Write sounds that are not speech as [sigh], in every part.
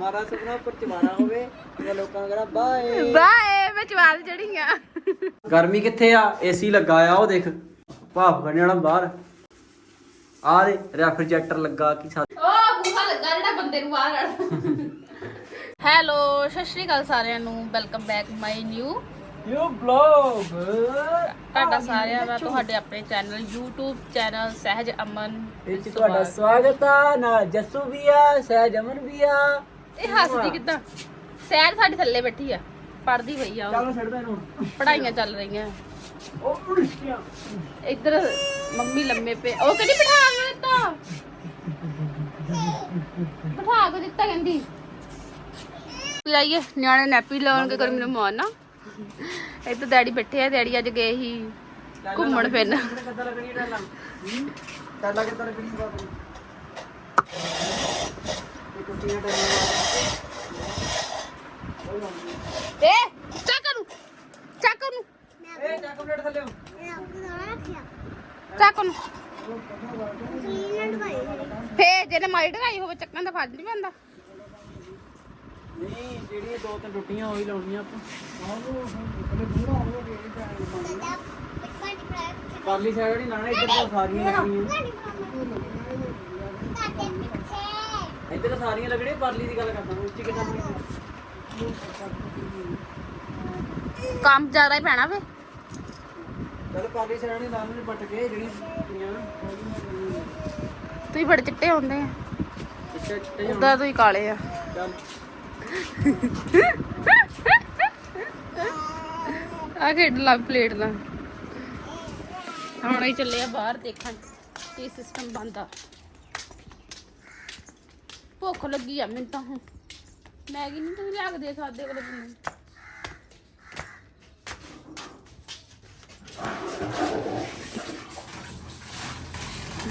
ਮਾਰਾ ਸੁਪਨਾ ਉੱਪਰ ਚਵਾਰਾ ਹੋਵੇ ਤੇ ਲੋਕਾਂ ਕਹਣਾ ਬਾਏ। ਬਾਏ ਮੈਂ ਚਵਾਲ ਚੜੀਆਂ ਗਰਮੀ ਕਿੱਥੇ ਆ? ਏਸੀ ਲੱਗਾ ਆ ਉਹ ਦੇਖ। ਭਾਫ ਕੱਢਣ ਵਾਲਾ ਬਾਹਰ। ਆ ਦੇ ਰੈਫਰੀਜਰੇਟਰ ਲੱਗਾ ਕੀ ਸਾ ਓ ਬੂਹਾ ਲੱਗਾ ਜਿਹੜਾ ਬੰਦੇ ਨੂੰ ਬਾਹਰ ਹੈਲੋ ਸਤਿ ਸ਼੍ਰੀ ਅਕਾਲ ਸਾਰਿਆਂ ਨੂੰ। Welcome back my new. You blog. ਤੁਹਾਡਾ ਸਾਰਿਆਂ ਦਾ ਤੁਹਾਡੇ ਆਪਣੇ ਚੈਨਲ YouTube ਚੈਨਲ ਸਹਿਜ ਅਮਨ। ਵਿੱਚ ਤੁਹਾਡਾ ਸਵਾਗਤ ਆ। ਨਾਲ ਜੱਸੂ ਵੀ ਆ ਸਹਿਜ ਅਮਨ ਵੀ ਆ। ਇਹ ਹੱਸਦੀ ਕਿਦਾਂ? ਸਹਿਜ ਸਾਡੀ ਥੱਲੇ ਬੈਠੀ ਆ। ਪੜਦੀ ਪਈ ਆ ਉਹ। ਚਲੋ ਛੱਡ ਮੈਨੂੰ ਪੜਾਈਆਂ ਚੱਲ ਰਹੀਆਂ। ਉਹ ਇੱਧਰ ਮੰਮੀ ਲੰਮੇ ਪਏ। ਉਹ ਕਹਿੰਦੀ ਬਿਠਾ ਕੇ ਦਿੱਤਾ। ਬਿਠਾ ਕੇ ਦਿੱਤਾ ਕਹਿੰਦੀ। ਲਾਈਏ ਨਿਆਣੇ ਨੈਪੀ ਲਾਉਣ ਕੇ ਗਰਮੀ ਨੂੰ ਮਾਰਨਾ ਇੱਧਰ ਡੈਡੀ ਬੈਠੇ ਆ ਡੈਡੀ ਅੱਜ ਗਏ ਸੀ ਘੁੰਮਣ ਫਿਰਨ। ਕਿੱਦਾਂ ਲੱਗਣੀ ਟਾਲਾ ਟਾਲਾ ਕਿੱਦਾਂ ਲੱਗਣੀ ਬਾਬੂ? ਕੁੱਤੀਆਂ ਟਾਲਾ ਏ ਚੱਕ ਨੂੰ ਚੱਕ ਨੂੰ ਏ ਚਾਕਲੇਟ ਥੱਲੇ। ਚੱਕ ਨੂੰ ਫੇ ਜਿਹਨੇ ਮਾਈ ਢਾਈ ਹੋਵੇ ਚੱਕਣ ਦਾ ਫਰਜ਼ ਨਹੀਂ ਪੈਂਦਾ। ਨਹੀਂ ਜਿਹੜੀਆਂ ਦੋ ਤਿੰਨ ਰੋਟੀਆਂ ਉਹੀ ਲਾਉਣੀਆਂ ਆਪਾਂ। ਪਰਲੀ ਸਾਈਡ ਨਹੀਂ ਲਾਣਾ ਇੱਧਰ ਤਾਂ ਸਾਰੀਆਂ ਲੱਗਣੀਆਂ ਇੱਧਰ ਸਾਰੀਆਂ ਲੱਗਣੀਆਂ ਪਰਲੀ ਦੀ ਗੱਲ ਕਰਦਾ ਮੈਂ ਉੱਚੀ ਕਿੱਦਾਂ ਬਣੀ ਕੰਮ ਜ਼ਿਆਦਾ ਹੀ ਪੈਣਾ ਫੇ ਚੱਲ ਪਰਲੀ ਸਾਈਡ ਨਹੀਂ ਲਾਉਣੀ ਪੱਟ ਕੇ ਜਿਹੜੀਆਂ ਰੋਟੀਆਂ ਤੁਸੀਂ ਬੜੇ ਚਿੱਟੇ ਹੁੰਦੇ ਆ। ਚਿੱਟੇ ਚਿੱਟੇ ਜਿਹੇ ਉਦਾਂ ਤੁਸੀਂ ਕਾਲੇ ਆ। ਚੱਲ। ਆ ਖੇਡ ਲਾ ਪਲੇਟ ਦਾ ਹੁਣ ਹੀ ਚੱਲੇ ਆ ਬਾਹਰ ਦੇਖਣ ਕੀ ਸਿਸਟਮ ਬੰਦਾ ਭੁੱਖ ਲੱਗੀ ਆ ਮੈਨੂੰ ਤਾਂ ਹੁਣ। ਮੈਗੀ ਨਹੀਂ ਤੁਸੀਂ ਲਿਆ ਕੇ ਦੇ ਸਕਦੇ ਅਗਲੇ ਬੰਦੇ ਨੂੰ।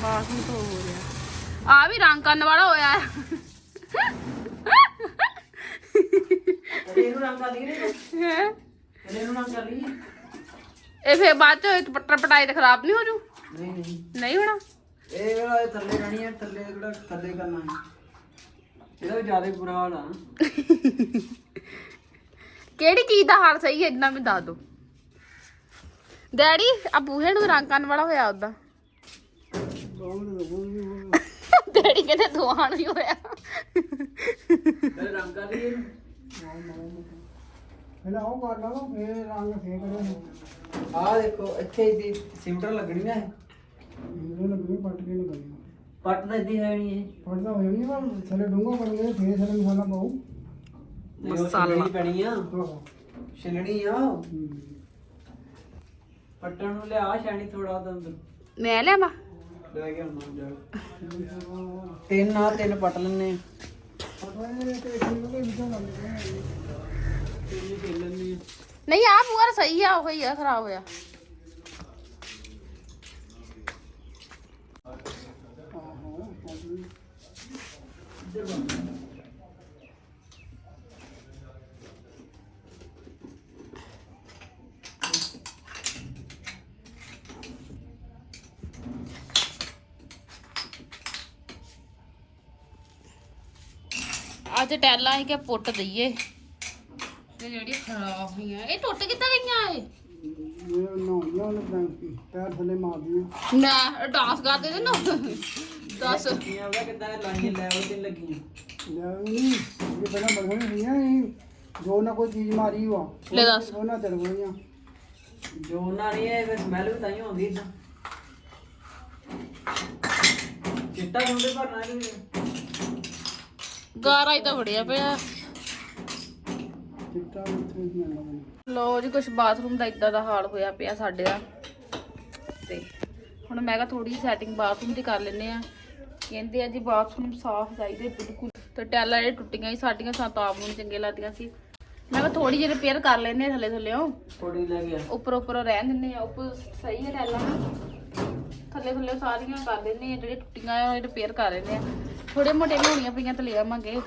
ਬਾਸ ਨੂੰ ਹੋ ਰਿਹਾ। ਆ ਵੀ ਰੰਗ ਕਰਨ ਵਾਲਾ ਹੋਇਆ। ਹੈ ਇਹਨੂੰ ਰੰਗ ਕਰ ਲਈ ਹੈਂ? ਇਹਨੂੰ ਰੰਗ ਕਰ ਲਈ ਇਹ ਫੇਰ ਬਾਅਦ ਚ ਪੱਟਰ ਪਟਾਈ ਤੇ ਖਰਾਬ ਨਹੀਂ ਹੋ ਜੂ? ਨਹੀਂ ਨਹੀਂ। ਨਹੀਂ ਹੋਣਾ? ਇਹ ਥੱਲੇ ਰਹਿਣੀ ਹੈ ਥੱਲੇ ਜਿਹੜਾ ਥੱਲੇ ਕਰਨਾ ਹੈ? ਇਹਦਾ ਜ਼ਿਆਦਾ ਹੀ ਬੁਰਾ ਹਾਲ ਆ। ਕਿਹੜੀ ਚੀਜ਼ ਦਾ ਹਾਲ ਸਹੀ ਹੈ ਇੰਨਾ ਵੀ ਦੱਸ ਦੋ ਡੈਡੀ ਆ ਬੂਹੇ ਨੂੰ ਰੰਗ ਕਰਨ ਵਾਲਾ ਹੋਇਆ ਉਦਾਂ ਡੈਡੀ ਕਹਿੰਦੇ ਦੋਹਾਂ ਨੂੰ ਹੀ ਹੋਇਆ। ਰੰਗ ਕਰ ਲਈ ਇਹਨੂੰ। ਪਹਿਲਾਂ ਉਹ ਕਰ ਲਾ ਫੇਰ ਰੰਗ ਫੇਰ ਕਰਿਆ ਆਹ ਦੇਖੋ ਇੱਥੇ ਦੀ ਸਿਮਟਰ ਲੱਗਣੀ ਨਾ ਇਹ। ਇਹ ਲੱਗਣੀ ਪੱਟ ਕੇ ਲੱਗਣੀ ਪੱਟ ਤਾਂ ਇੱਦੀ ਹੈ ਨਹੀਂ ਇਹ। ਹੋਇਆ ਨਹੀਂ ਪਰ ਥੱਲੇ ਡੂੰਗਾ ਬਣ ਗਿਆ ਫੇਰ ਥੱਲੇ ਮਸਾਲਾ ਪਾਉ ਉਹ ਮਸਾਲਾ। ਛਿੱਲਣੀ ਪੈਣੀ ਆ। ਆਹੋ ਛਿੱਲਣੀ ਆ। ਪੱਟਣ ਨੂੰ ਲਿਆ ਛਾਣੀ ਥੋੜਾ ਉਹਦੇ ਅੰਦਰ। ਮੈਂ ਲਿਆਵਾਂ ਲੈ ਕੇ ਆਉਣਾ ਜਾ ਤਿੰਨ ਆ ਤਿੰਨ ਪੱਟ ਲੈਣੇ ਤੇ ਤਿੰਨ ਹੀ ਨਹੀਂ ਆ ਬੂਹਾ ਸਹੀ ਆ ਉਹੀ ਆ ਖਰਾਬ ਹੋਇਆ। ਅੱਜ ਟੈਲਾਂ ਹੀ ਕਿ ਪੁੱਟ ਦਈਏ। ਤੇ ਜਿਹੜੀ ਖਰਾਬ ਹੋਈਆਂ ਇਹ ਟੁੱਟ ਕਿੱਦਾਂ ਗਈਆਂ ਇਹ? ਇਹ ਨਹਾਉਂਦੀਆਂ ਉਹਨੇ ਪੈਰ- ਥੱਲੇ ਮਾਰਦੀਆਂ ਨਾ ਡਾਂਸ ਕਰਦੇ ਤੇ ਨਾ। ਦੱਸ। ਉਹਦਾ ਕਿੱਦਾਂ ਲਾਈਆਂ ਲੈਵਲ ਤੇ ਲੱਗੀਆਂ ਲੈ ਨਹੀਂ ਇਹ ਪਹਿਲਾਂ ਬੜੀਆਂ ਹੋਈਆਂ ਇਹ ਜੋ ਨਾ ਕੋਈ ਚੀਜ਼ ਮਾਰੀ ਵਾ ਲੈ ਦੱਸ। ਉਹਨਾਂ ਚਲ ਗਈਆਂ ਜੋ ਉਹਨਾਂ ਨਹੀਂ ਇਹ ਸਮੈਲ ਵੀ ਤਾਂ ਹੀ ਆਉਂਦੀ ਇਦਾਂ। ਚਿੱਟਾ ਗੁੰਡੇ ਭਰਨਾ ਇਹਨੂੰ ਗਾਰਾ ਹੀ ਤਾਂ ਵੜਿਆ ਪਿਆ। ਚਿੱਟਾ ਉੱਥੇ ਲੋ ਜੀ ਕੁਛ ਬਾਥਰੂਮ ਦਾ ਇਦਾਂ ਦਾ ਹਾਲ ਹੋਇਆ ਪਿਆ ਸਾਡੇ ਦਾ ਤੇ ਹੁਣ ਮੈਂ ਕਿਹਾ ਥੋੜੀ ਸੈਟਿੰਗ ਬਾਥਰੂਮ ਦੀ ਕਰ ਲੈਨੇ ਆ ਕਹਿੰਦੇ ਆ ਜੀ ਬਾਥਰੂਮ ਸਾਫ਼ ਚਾਹੀਦੇ ਬਿਲਕੁਲ। ਤੇ ਟੈਲਾਂ ਇਹ ਟੁੱਟੀਆਂ ਸੀ ਸਾਡੀਆਂ ਸਾਨੂੰ ਤਾਂ ਆਪ ਨੂੰ ਚੰਗੇ ਲੱਗਦੀਆਂ ਸੀ। ਮੈਂ ਕਿਹਾ ਥੋੜੀ ਜਿਹੀ ਰਿਪੇਅਰ ਕਰ ਲੈਨੇ ਆ ਥੱਲੇ ਥੱਲੇੋਂ। ਥੋੜੀ ਲੈ ਗਿਆ ਉੱਪਰ ਉੱਪਰ ਰਹਿਣ ਦਿੰਨੇ ਆ ਉੱਪਰ ਸਹੀ ਹੈ ਟੈਲਾਂ ਥੱਲੇ ਥੱਲੇ ਸਾਰੀਆਂ ਕਰ ਦਿੰਨੇ ਆ ਜਿਹੜੇ ਟੁੱਟੀਆਂ ਆ ਉਹ ਰਿਪੇਅਰ ਕਰ ਲੈਨੇ ਆ ਥੋੜੇ ਮੋਟੇ ਬਣਾਉਣੀਆਂ ਪਈਆਂ ਤੇ ਲੈ ਆਵਾਂਗੇ।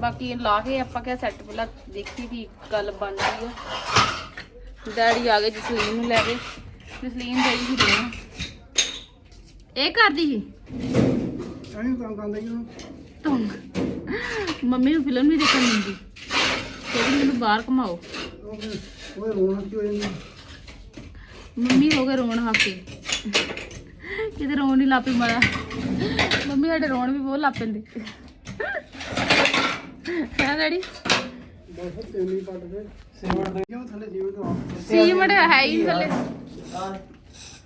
ਬਾਕੀ ਲਾ ਕੇ ਆਪਾਂ ਕਿਹਾ ਸੈੱਟ ਪਹਿਲਾਂ ਦੇਖੀ ਵੀ ਗੱਲ ਬਣ ਗਈ ਆ। ਡੈਡੀ ਆ ਗਏ ਜਸਲੀਨ ਨੂੰ ਲੈ ਕੇ। ਜਸਲੀਨ ਗਈ ਸੀ ਇਹ ਕਰਦੀ ਸੀ? ਐਂ ਕੰਮ ਕਰਦਾ ਜੀ ਉਹਨੂੰ। ਤੁੰਗ? ਮੰਮੀ ਨੂੰ ਫਿਲਮ ਨਹੀਂ ਦੇਖਣ ਦਿੰਦੀ। ਕਹਿੰਦੀ ਮੈਨੂੰ ਬਾਹਰ ਘੁਮਾਓ। ਉਹ ਫਿਰ ਉਹ ਰੋਣਾ ਕੀ ਹੋ ਜਾਂਦਾ। ਮੰਮੀ ਹੋ ਗਏ ਰੋਣ ਹਾਕੇ। ਕਿਤੇ ਰੋਣ ਨਹੀਂ ਲਾਪੇ ਮਾਰਾ ਮੰਮੀ ਸਾਡੇ ਰੋਣ ਵੀ ਬਹੁਤ ਲਾਪੇ ਦੇ ਹੈ ਡੈਡੀ? ਬਸ ਤੇਨੀ ਪੱਟ ਦੇ। ਸਿਮਟ ਦੇ। ਕਿਉਂ ਥੱਲੇ ਜਿਵੇਂ ਤੋਂ ਸੀਮਟ ਹੈ ਹੀ ਨੀ ਥੱਲੇ।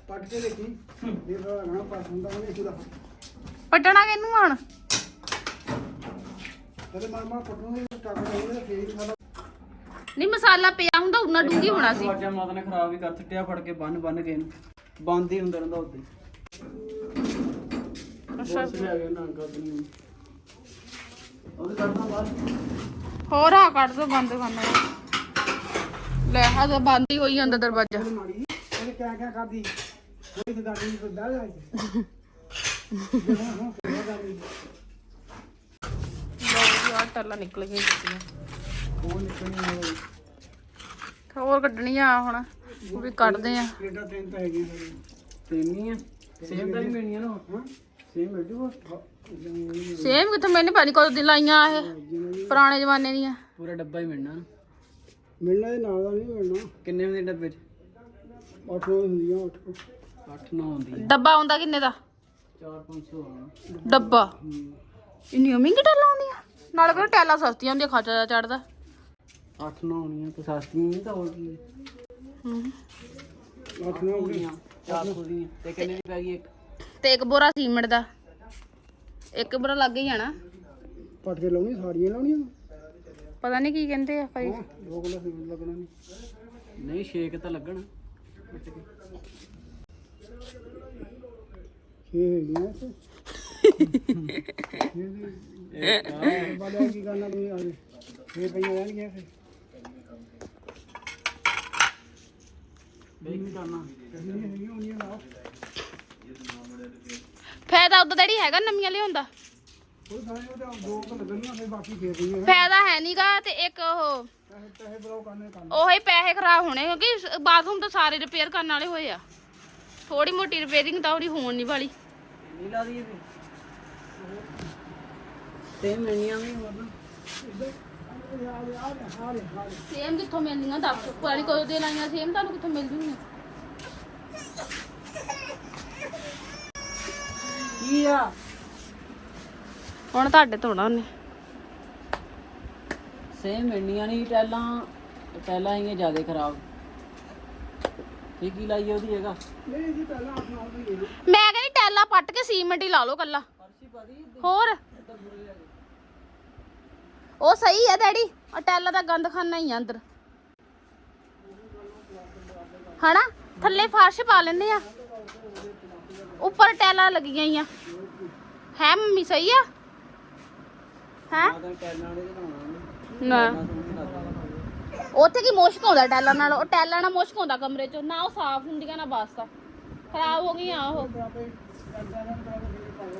ਪੱਟ ਕੇ ਦੇਖੀ। ਇਹ ਬੜਾ ਨਾ ਪੱਟ ਹੁੰਦਾ ਨਹੀਂ ਪੂਰਾ ਪਟਣਾ ਕਿਨੂੰ ਹੁਣ? ਤੇਰੇ ਮਨ ਮਾ ਪੱਟੂਗੇ ਟੱਕ ਹੋਊਗਾ ਫੇਰ ਸਾਲਾ ਨਹੀਂ ਮਸਾਲਾ ਪਿਆ ਹੁੰਦਾ ਉਹਨਾਂ ਡੂੰਗੀ ਹੋਣਾ ਸੀ। ਦਰਵਾਜ਼ਾ ਮਾਤਾ ਨੇ ਖਰਾਬ ਹੀ ਕਰ ਛੱਟਿਆ ਫੜ ਕੇ ਬੰਨ ਬੰਨ ਕੇ ਬੰਦ ਹੀ ਹੁੰਦਾ ਰਹਿੰਦਾ ਉੱਤੇ ਅੱਛਾ। ਉਹਦੇ ਕਰਦਾ ਹੋਰ ਆ ਕੱਢ ਦੋ ਬੰਦ ਕਰਨਾ ਲੈ ਆ ਤਾਂ ਬੰਦ ਹੀ ਹੋਈ ਜਾਂਦਾ ਦਰਵਾਜ਼ਾ। ਮਾੜੀ ਉਹਨੇ ਕਿਆ ਕਿਆ ਕਰਦੀ? ਯਾਰ ਟੱਲਾ ਨਿਕਲ ਗਈ ਹੋਰ ਕੱਢਣੀਆਂ ਹੁਣ। ਉਹ ਵੀ ਕੱਢਦੇ ਆ। ਤਿੰਨ ਤਾਂ ਸੇਮ ਤਾਂ ਨਹੀਂ ਮਿਲਣੀਆਂ ਨਾ ਹਾਂ ਸੇਮ ਮਿਲ ਜੂਗਾ ਸੇਮ ਕਿੱਥੇ ਮੈਨੂੰ ਨੀ ਕਦੋਂ ਦੀ ਲਾਈਆਂ ਇਹ ਪੁਰਾਣੇ ਜ਼ਮਾਨੇ ਦੀਆਂ। ਪੂਰਾ ਡੱਬਾ ਹੀ ਮਿਲਣਾ। ਮਿਲਣਾ ਦੇ ਨਾਲ ਦਾ ਨਹੀਂ ਮਿਲਣਾ। ਕਿੰਨੇ ਹੁੰਦੇ ਡੱਬੇ 'ਚ? ਅੱਠ ਰੋਜ਼ ਹੁੰਦੀਆਂ ਅੱਠ। 8 9 ਹੁੰਦੀ ਡੱਬਾ ਆਉਂਦਾ ਕਿੰਨੇ ਦਾ? 4 500 ਹੋਣਾ ਡੱਬਾ? ਇੰਨੀਆਂ ਮਹਿੰਗੀ ਟੈਲਾਂ ਆਉਂਦੀਆਂ? ਨਾਲੇ ਕਹਿੰਦੇ ਟੈਲਾਂ ਸਸਤੀਆਂ ਹੁੰਦੀਆਂ ਖਰਚਾ ਚੜਦਾ। 8 9 ਹੋਣੀਆਂ ਤੇ ਸਸਤੀਆਂ ਨਹੀਂ ਤਾਂ ਹੋਰ ਕੀ ਹੂੰ। ਅੱਠ ਨੌ ਹੋਣੀਆਂ 400 ਦੀਆਂ। ਤੇ ਕਿੰਨੇ ਦੀ ਪੈ ਗਈ ਇੱਕ? ਤੇ ਇੱਕ ਬੋਰਾ ਸੀਮੈਂਟ ਦਾ। ਇੱਕ ਬੋਰਾ ਲੱਗ ਹੀ ਜਾਣਾ। ਪੱਟ ਕੇ ਲਾਉਣੀ ਸਾਰੀਆਂ ਲਾਉਣੀਆਂ? ਪਤਾ ਨਹੀਂ ਕੀ ਕਹਿੰਦੇ ਆ ਭਾਈ। ਹਾਂ? ਦੋ ਕਿਲੋ ਸੀਮੈਂਟ ਲੱਗਣਾ ਨਹੀਂ ਨਹੀਂ ਛੇਕ ਤਾਂ ਲੱਗਣ। ਕੱਟ ਕੇ। ਛੇ ਹੈਗੀਆਂ ਤੇ। ਬਾਲੇ ਕੀ ਕਰਨਾ ਤੁਸੀਂ ਆਰੇ ਛੇ ਪਈਆਂ ਰਹਿਣਗੀਆਂ ਫਿਰ। ਬੇਕ ਨਹੀਂ ਕਰਨਾ ਕਿੰਨੀਆਂ ਹੈਗੀਆਂ ਹੁੰਦੀਆਂ ਨਾ ਫਾਇਦਾ ਉਦੋਂ ਡੈਡੀ ਹੈਗਾ ਨਵੀਆਂ ਲਿਆਉਂਦਾ। ਉਹ ਸਾਰੇ ਉਹਦੇ ਦੋ ਕੁ ਲੱਗਣੀਆਂ ਫਿਰ ਬਾਕੀ ਫੇਰ ਗਈਆਂ ਫਾਇਦਾ ਹੈ ਨਹੀਂਗਾ ਤੇ ਇੱਕ ਉਹ ਪੈਸੇ ਪੈਸੇ ਬਰਾਓ ਕਰਨੇ ਕੰਮ ਉਹੀ ਪੈਸੇ ਖਰਾਬ ਹੋਣੇ ਕਿਉਂਕਿ ਬਾਥਰੂਮ ਤਾਂ ਸਾਰੇ ਰਿਪੇਅਰ ਕਰਨ ਵਾਲੇ ਹੋਏ ਆ। ਥੋੜੀ ਮੋਟੀ ਰਿਪੇਅਰਿੰਗ ਤਾਂ ਉਹਦੀ ਹੋਣ ਨਹੀਂ ਵਾਲੀ। ਨਹੀਂ ਲਾ ਦਈਏ ਫਿਰ ਤੇ ਮਿਲਣੀਆਂ ਵੀ ਸੇਮ ਕਿੱਥੋਂ ਮਿਲਦੀਆਂ ਦੱਸ ਪੁਰਾਣੀ ਕਦੋਂ ਦੇ ਲਾਈਆਂ ਸੇਮ ਤੁਹਾਨੂੰ ਕਿੱਥੋਂ ਮਿਲ ਜੂਗੀਆਂ ਕੀ ਆ? ਹੁਣ ਤੁਹਾਡੇ ਤੋੜਾ ਉਹਨੇ। ਸੇਮ ਮਿਲਣੀਆਂ ਨਹੀਂ ਟੈਲਾਂ ਟੈਲਾਂ ਆਈਆਂ ਜ਼ਿਆਦਾ ਖਰਾਬ। ਇਹ ਕੀ ਲਾਈ ਉਹਦੀ ਹੈਗਾ? ਨਹੀਂ ਜੀ ਪਹਿਲਾਂ ਅੱਠ ਨੌ ਦੀ। ਲੈ ਲਓ ਮੈਂ ਕਹਿੰਦੀ ਟੈਲਾ ਪੱਟ ਕੇ ਸੀਮੈਂਟ ਹੀ ਲਾ ਲਓ ਕੱਲਾ ਹੋਰ? ਉਹ ਸਹੀ ਹੈ ਡੈਡੀ ਉਹ ਟੈਲਾ ਦਾ ਗੰਦ ਖਾਨਾ ਹੀ ਆ ਅੰਦਰ। ਹਨਾ? ਥੱਲੇ ਫਰਸ਼ ਪਾ ਲੈਂਦੇ ਆ। ਉੱਪਰ ਟੈਲਾਂ ਲੱਗੀਆਂ ਹੀ ਆ। ਹੈ ਮੰਮੀ ਸਹੀ ਆ? ਹੈ? ਤਾਂ ਟੈਲਾਂ ਵਾਲੇ ਦੇ ਬਣਾਉਣਾ ਨਾ। ਉੱਥੇ ਕੀ ਮੁਸ਼ਕ ਆਉਂਦਾ ਟੈਲਾਂ ਨਾਲ? ਉਹ ਟੈਲਾਂ ਨਾਲ ਮੁਸ਼ਕ ਆਉਂਦਾ ਕਮਰੇ ਚੋਂ। ਨਾ ਉਹ ਸਾਫ਼ ਹੁੰਦੀਆਂ ਨਾ ਵਾਸਤਾ ਖਰਾਬ ਹੋ ਗਈਆਂ ਉਹ।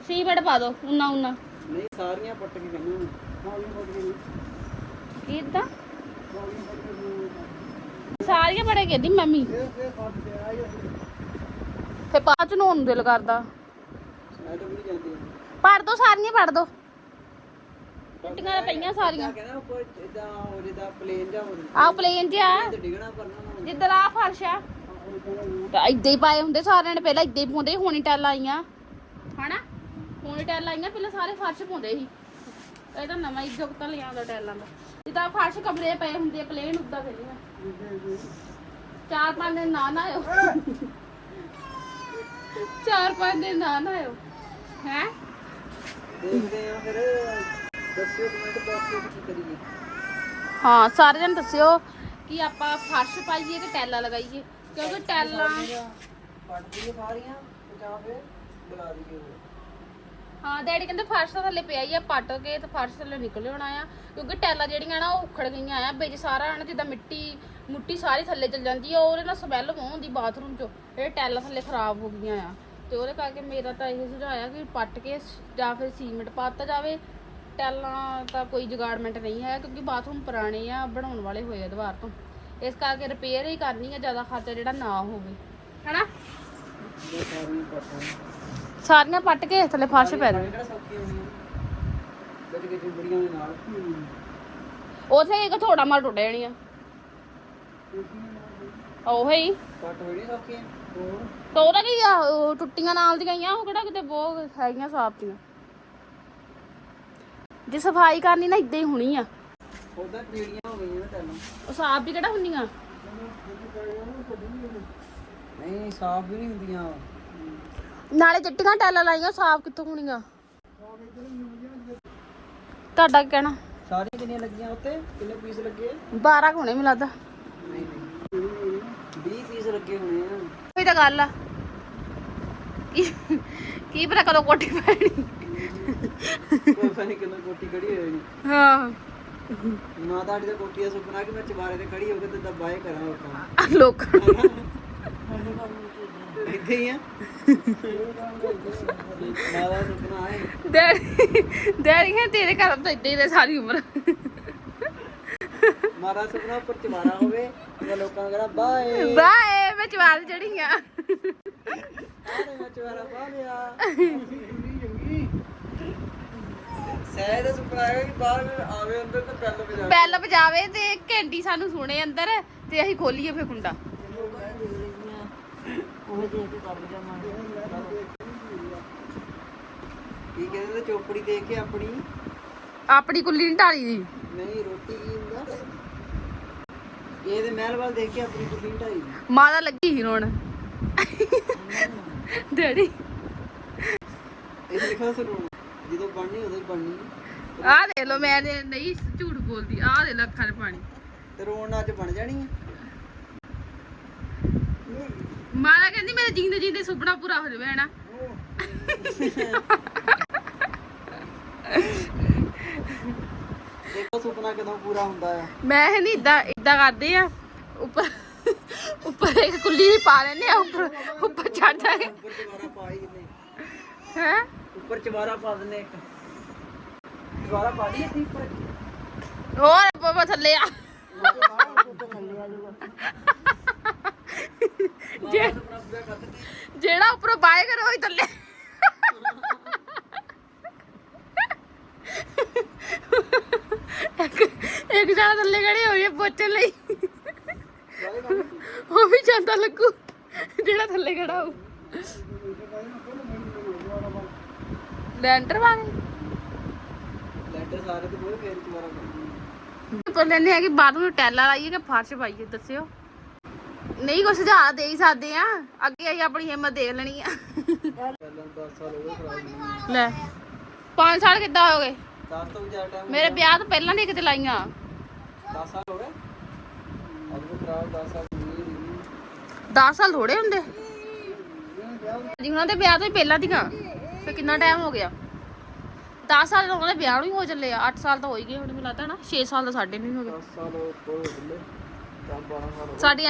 ਸੀਮੈਂਟ ਪਾ ਦੋ ਉਨਾ ਉਨਾ। ਨਹੀਂ ਸਾਰੀਆਂ ਪੱਟ ਕੇ ਕਹਿੰਦੇ ਨੇ। ਕਿਦਾਂ? ਸਾਰੀਆਂ ਬੜੇ ਕਹਿੰਦੀ ਮੰਮੀ। ਫੇ ਪਾਚ ਨੂੰ ਦਿਲ ਕਰਦਾ। ਪੜ ਦੋ ਸਾਰੀਆਂ ਪੜ ਦੋ। ਟੁੱਟੀਆਂ ਪਈਆਂ ਸਾਰੀਆਂ। ਕਹਿੰਦਾ ਉੱਪਰ ਇਦਾਂ ਹੋ ਜਿੱਦਾਂ ਪਲੇਨ ਜਾ ਹੋ ਆਹ ਪਲੇਨ ਜਿਹਾ। ਤੇ ਡਿਗਣਾ ਪਰਨਾ ਨਾ ਜਿੱਧਰ ਆ ਫਰਸ਼ ਆ। ਤਾਂ ਇਦਾਂ ਹੀ ਪਾਏ ਹੁੰਦੇ ਸਾਰਿਆਂ ਨੇ ਪਹਿਲਾਂ ਇਦਾਂ ਹੀ ਪਾਉਂਦੇ ਸੀ, ਹੁਣੀ ਟੈਲਾਂ ਆਈਆਂ। ਹਨਾ? ਹੁਣੀ ਟੈਲਾਂ ਆਈਆਂ ਪਹਿਲਾਂ ਸਾਰੇ ਫਰਸ਼ ਪਾਉਂਦੇ ਸੀ। ਇਹ ਤਾਂ ਨਵਾਂ ਹੀ ਜੁਗਤਾ ਲਿਆਉਂਦਾ ਟੈਲਾਂ ਦਾ। ਜਿੱਦਾਂ ਫਰਸ਼ ਕਮਰੇ ਪਏ ਹੁੰਦੇ ਪਲੇਨ ਉੱਦਾਂ ਫੇਰੀਆਂ ਚਾਰ ਪੰਜ ਦਿਨ ਨਾ ਨਾ ਆਇਓ। ਚਾਰ ਪੰਜ ਦਿਨ ਨਾ ਨਾ ਆਇਓ। ਹੈ? ਦੇਖਦੇ ਆ ਫਿਰ। ਦੱਸਿਓ ਕਮੈਂਟ ਬਾਕਸ ਵਿੱਚ ਕੀ ਕਰੀਏ। ਹਾਂ ਸਾਰੇ ਜਣ ਦੱਸਿਓ ਕਿ ਆਪਾਂ ਫਰਸ਼ ਪਾਈਏ ਕਿ ਟੈਲਾਂ ਲਗਾਈਏ? ਕਿਉਂਕਿ ਟੈਲਾਂ ਪੱਟ ਦਈਏ ਸਾਰੀਆਂ ਤੇ ਜਾਂ ਫਿਰ ਬੁਲਾ ਦਈਏ ਹਾਂ ਡੈਡੀ ਕਹਿੰਦੇ ਫਰਸ਼ ਤਾਂ ਥੱਲੇ ਪਿਆ ਹੀ ਆ ਪੱਟ ਕੇ ਤੇ ਫਰਸ਼ ਥੱਲੇ ਨਿਕਲ ਆਉਣਾ ਆ। ਕਿਉਂਕਿ ਟੈਲਾਂ ਜਿਹੜੀਆਂ ਨਾ ਉਹ ਉਖੜ ਗਈਆਂ ਆ ਵਿੱਚ ਸਾਰਾ ਨਾ ਜਿੱਦਾਂ ਮਿੱਟੀ ਮੁੱਟੀ ਸਾਰੀ ਥੱਲੇ ਚਲ ਜਾਂਦੀ ਆ ਉਹਦੇ ਨਾਲ ਸਮੈਲ ਹੁੰਦੀ ਬਾਥਰੂਮ 'ਚ। ਇਹ ਟੈਲਾਂ ਥੱਲੇ ਖਰਾਬ ਹੋ ਗਈਆਂ ਆ। ਤੇ ਉਹਦੇ ਕਰਕੇ ਮੇਰਾ ਤਾਂ ਇਹ ਸੁਝਾਅ ਆ ਕਿ ਪੱਟ ਕੇ ਜਾਂ ਫਿਰ ਸੀਮੈਂਟ ਪਾਤਾ ਜਾਵੇ ਟੈਲਾਂ ਤਾਂ ਕੋਈ ਜੁਗਾੜਮੈਂਟ ਨਹੀਂ ਹੈ ਕਿਉਂਕਿ ਬਾਥਰੂਮ ਪੁਰਾਣੇ ਆ, ਬਣਾਉਣ ਵਾਲੇ ਹੋਏ ਆ ਦੀਵਾਰ ਤੋਂ। ਇਸ ਕਰਕੇ ਰਿਪੇਅਰ ਹੀ ਕਰਨੀ ਆ, ਜ਼ਿਆਦਾ ਖਰਚਾ ਜਿਹੜਾ ਨਾ ਹੋਵੇ। ਹੈਨਾ? ਸਾਰੀਆਂ ਪੱਟ ਕੇ ਥੱਲੇ ਫਰਸ਼ ਪੈ ਦੇ ਕਿਹੜਾ ਗੱਜ ਕੇ ਦੇ ਨਾਲ ਉਥੇ ਇੱਕ ਥੋੜਾ ਮਾਰ ਟੁੱਟ ਜਾਣੀ ਆ। ਉਹ। ਹੀ ਕੱਟ ਹੋਈ ਨਹੀਂ ਸੌਖੀ ਕੀ ਆ, ਉਹ ਟੁੱਟੀਆਂ ਨਾਲ ਦੀਆਂ ਹੀ ਆ, ਉਹ ਕਿਹੜਾ ਕਿਤੇ ਬਹੁਤ ਹੈਗੀਆਂ ਸਾਫ਼ ਦੀਆਂ ਜੇ ਸਫ਼ਾਈ ਕਰਨੀ ਨਾ ਇਦਾਂ ਹੀ ਹੋਣੀ ਆ। ਉਹਦਾ ਕੀੜੀਆਂ ਹੋ ਗਈਆਂ ਨਾ ਤੈਨੂੰ ਉਹ ਸਾਫ਼ ਵੀ ਕਿਹੜਾ ਹੁੰਦੀਆਂ? ਨਹੀਂ ਸਾਫ਼ ਵੀ ਨਹੀਂ ਹੁੰਦੀਆਂ। ਨਾਲੇ ਚਿੱਟੀਆਂ ਟੈਲਾਂ ਲਾਈਆਂ ਸਾਫ਼ ਕਿੱਥੋਂ ਹੋਣੀਆਂ? ਤੁਹਾਡਾ ਕੀ ਕਹਿਣਾ? ਸਾਰੀਆਂ ਕਿੰਨੀਆਂ ਲੱਗੀਆਂ ਉੱਤੇ? ਕਿੰਨੇ ਪੀਸ ਲੱਗੇ? 12 ਹੋਣੇ ਮੈਨੂੰ ਲੱਗਦਾ। ਨਹੀਂ ਨਹੀਂ। 20 ਪੀਸ ਲੱਗੇ ਹੋਣੇ ਆ। ਕੋਈ ਤਾਂ ਗੱਲ ਆ। ਕੀ ਕੀ ਪਤਾ ਕਦੋਂ ਕੋਠੀ ਪੈਣੀ। ਕੋਟੀ ਖੜੀ ਹੋਈ ਨਹੀਂ ਹਾਂ। ਨਾ ਤਾਂ ਦਾ ਕੋਟੀ ਦਾ ਸੁਪਨਾ ਕਿ ਮੈਂ ਚਵਾਰੇ ਤੇ ਖੜੀ ਹੋ ਕੇ ਤੇ ਦਬਾਏ ਕਰਾਂ ਲੋਕਾਂ ਲੋਕਾਂ ਨੂੰ ਨੂੰ ਇੱਥੇ ਹੀ ਆ। ਨਾ ਦਾ ਸੁਪਨਾ ਆਏ। ਡੈਡੀ ਡੈਡੀ ਹੈ ਤੇਰੇ ਘਰ ਤਾਂ ਇਦਾਂ ਹੀ ਰਹੇ ਸਾਰੀ ਉਮਰ। ਮਾਰਾ ਸੁਪਨਾ ਉੱਪਰ ਚਵਾਰਾ ਹੋਵੇ ਤੇ ਲੋਕਾਂ ਨੂੰ ਕਹਣਾ ਬਾਏ। ਬਾਏ ਮੈਂ ਚਵਾਰ ਚੜੀ ਆ। ਆਰੇ ਮੈਂ ਚਵਾਰਾ ਪਾ ਲਿਆ। ਸਹਿ ਦਾ ਸੁਪਨਾ ਆਇਆ ਕਿ ਬਾਹਰ ਆਵੇ ਅੰਦਰ ਤੇ ਬੈਲ ਵਜਾ ਬੈਲ ਵਜਾਵੇ ਤੇ ਘੰਟੀ ਸਾਨੂੰ ਸੁਣੇ ਅੰਦਰ ਤੇ ਅਸੀਂ ਖੋਲੀਏ ਫੇ ਕੁੰਡਾ। ਉਹ ਦੇ ਕੇ ਕਰ ਜਾਵਾਂਗੇ ਕੀ ਕਹਿੰਦੇ ਤੇ ਚੋਪੜੀ ਦੇ ਕੇ ਆਪਣੀ? ਆਪਣੀ ਕੁੱਲੀ ਨਹੀਂ ਢਾਲੀ ਦੀ। ਨਹੀਂ ਰੋਟੀ ਕੀ ਹੁੰਦਾ? ਇਹਦੇ ਮਹਿਲ ਵੱਲ ਦੇਖ ਕੇ ਆਪਣੀ ਕੁੜੀ ਢਾਈ ਮਾਂ ਲੱਗੀ ਸੀ ਰੋਣ ਡੈਡੀ। ਇਹ ਲਿਖਿਆ ਸੁਣੋ ਜਦੋਂ ਬਣਨੀ ਉਦੋਂ ਹੀ ਬਣਨੀ। ਆਹ ਦੇਖ ਲਓ ਮੈਂ ਤੇ ਨਹੀਂ ਝੂਠ ਬੋਲਦੀ ਆਹ ਦੇ ਲੱਖਾਂ ਦੇ ਪਾਣੀ। ਤੇ ਰੋਣ ਨਾਲ ਅੱਜ ਬਣ ਜਾਣੀ ਆ। ਮਾਂ ਕਹਿੰਦੀ ਮੇਰੇ ਜੀਂਦੇ ਜੀਂਦੇ ਸੁਪਨਾ ਪੂਰਾ ਹੋ ਜਾਵੇ ਹਨਾ? ਦੇਖੋ ਸੁਪਨਾ ਕਦੋਂ ਪੂਰਾ ਹੁੰਦਾ ਆ। ਮੈਂ ਨਹੀਂ ਇਦਾਂ ਇਦਾਂ ਕਰਦੇ ਆ। ਉੱਪਰ ਉੱਪਰ ਇੱਕ ਕੁੱਲੀ ਪਾ ਲੈਨੇ ਆ ਉੱਪਰ ਉੱਪਰ ਚੜ ਜਾਗੇ ਹੈ? ਉੱਪਰ ਚਵਾਰਾ ਪਾ ਦਿੰਦੇ ਇੱਕ। ਚਵਾਰਾ ਪਾ ਦੀ ਇੱਥੇ ਉੱਪਰ। ਹੋਰ ਬਾਬਾ ਥੱਲੇ ਆ। ਜੇ- ਜਿਹੜਾ ਉੱਪਰੋਂ ਬਾਏ ਕਰੋ ਹੀ ਥੱਲੇ। ਇੱਕ ਇੱਕ ਜਣਾ ਥੱਲੇ ਖੜੇ ਹੋਏ ਪੋਚਣ ਲਈ। ਉਹ ਵੀ ਜਾਂਦਾ ਲੱਗੂ ਜਿਹੜਾ ਥੱਲੇ ਖੜਾ ਹੋ ਲੈਂਟਰ ਵਾਂਗ ਲੈਟਰ ਸਾਰੇ ਤੇ ਬੋਲ ਫੇਰ ਚਵਾਰਾ ਕਰਨੀ ਪਰ ਲੈਣੇ ਆ ਕਿ ਬਾਅਦ ਨੂੰ ਟੈਲਾ ਲਾਈਏ ਕਿ ਫਰਸ਼ ਪਾਈਏ ਦੱਸਿਓ। ਨਹੀਂ ਕੁਛ ਸੁਝਾਅ ਦੇ ਹੀ ਸਕਦੇ ਆ। ਅੱਗੇ ਅਸੀਂ ਆਪਣੀ ਹਿੰਮਤ ਦੇਖ ਲੈਣੀ ਆ। ਪਹਿਲਾਂ 10 ਸਾਲ ਹੋ ਗਏ ਖਰਾਬ ਲੈ 5 ਸਾਲ ਕਿੱਦਾਂ ਹੋ ਗਏ? 10 ਤੋਂ ਵੀ ਜ਼ਿਆਦਾ ਟਾਈਮ ਮੇਰੇ ਵਿਆਹ ਤੋਂ ਪਹਿਲਾਂ ਨਹੀਂ ਕਿਤੇ ਲਾਈਆਂ। 10 ਸਾਲ ਹੋ ਗਏ? ਅੱਜ ਵੀ ਖਰਾਬ 10 ਸਾਲ ਹੋ ਗਏ। 10 ਸਾਲ ਥੋੜੇ ਹੁੰਦੇ। ਜੀ ਉਹਨਾਂ ਦੇ ਵਿਆਹ ਤੋਂ ਹੀ ਪਹਿਲਾਂ ਦੀਆਂ। ਫੇ ਕਿੰਨਾ ਟਾਈਮ ਹੋ ਗਿਆ? 10 ਸਾਲ ਤਾਂ ਉਹਨਾਂ ਦੇ ਵਿਆਹ ਨੂੰ ਹੀ ਹੋ ਚੱਲੇ ਆ 8 ਸਾਲ ਤਾਂ ਹੋ ਹੀ ਗਏ ਹੁਣ ਮੈਨੂੰ ਲੱਗਦਾ ਨਾ 6 ਸਾਲ ਤਾਂ ਸਾਡੇ ਨੂੰ ਹੀ ਹੋ ਗਏ। 10 ਸਾਲ ਹੋ ਗਏ ਤਾਂ 12 ਸਾਲ ਹੋ ਸਾਡੀ